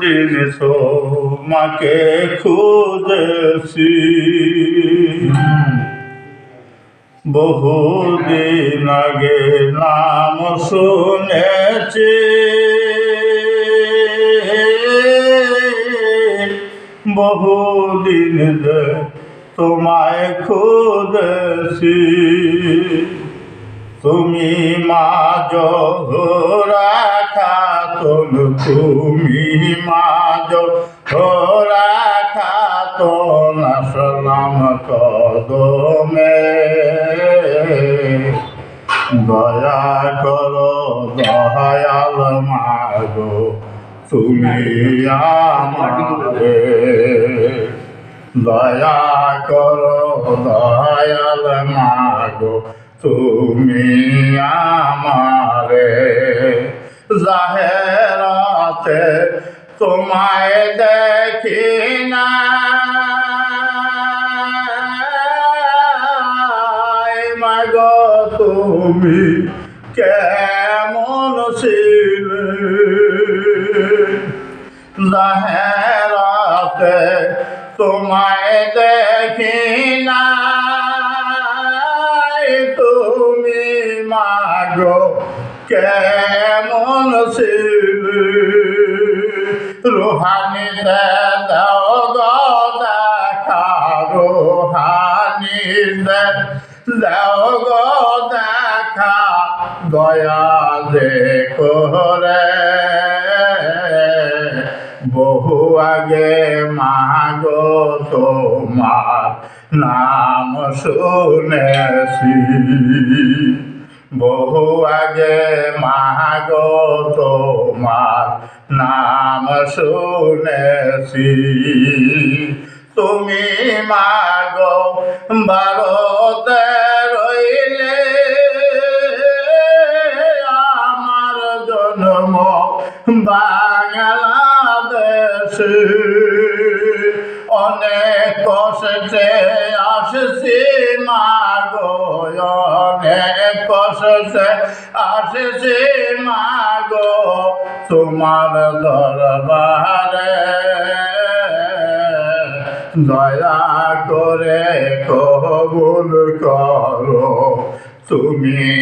দিন তোমাকে খুঁজেছি। বহুদিন আগে নাম শুনেছি। বহুদিন তোমায় খুঁজেছি। তুমি মা জোহরা খাতন, তুমি মা জোহরা খাতন আসলাম কদমে। দয়া করো, দয়াল মাগো, তুমি আমারে। দয়া করো, দয়াল মাগো, তুমি আমারে। জাহেরাতে তোমায় দেখি না। মাগো, তুমি কেমন ছিলে? জাহেরাতে তোমায় দেখি না। তুমি মাগো, কেমন ছিলে? রোহানি দাও রোহানি দাও দেখা, দয়া দে করে। বহু আগে মাগো তোমার নাম শুনেছি। বহু আগে মাগো তোমার নাম শুনেছি। তুমি মাগ ভারতে রইলে আমার জন্ম বাংলাদেশে। অনেক কষ্টে আসছি মাগো অনেক কষ্টে আসছি মাগো তোমার দরবারে। দয়া করে কবুল করো তুমি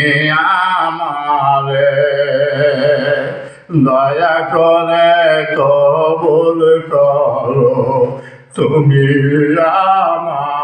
আমারে। দয়া করে কবুল করো তুমি আমার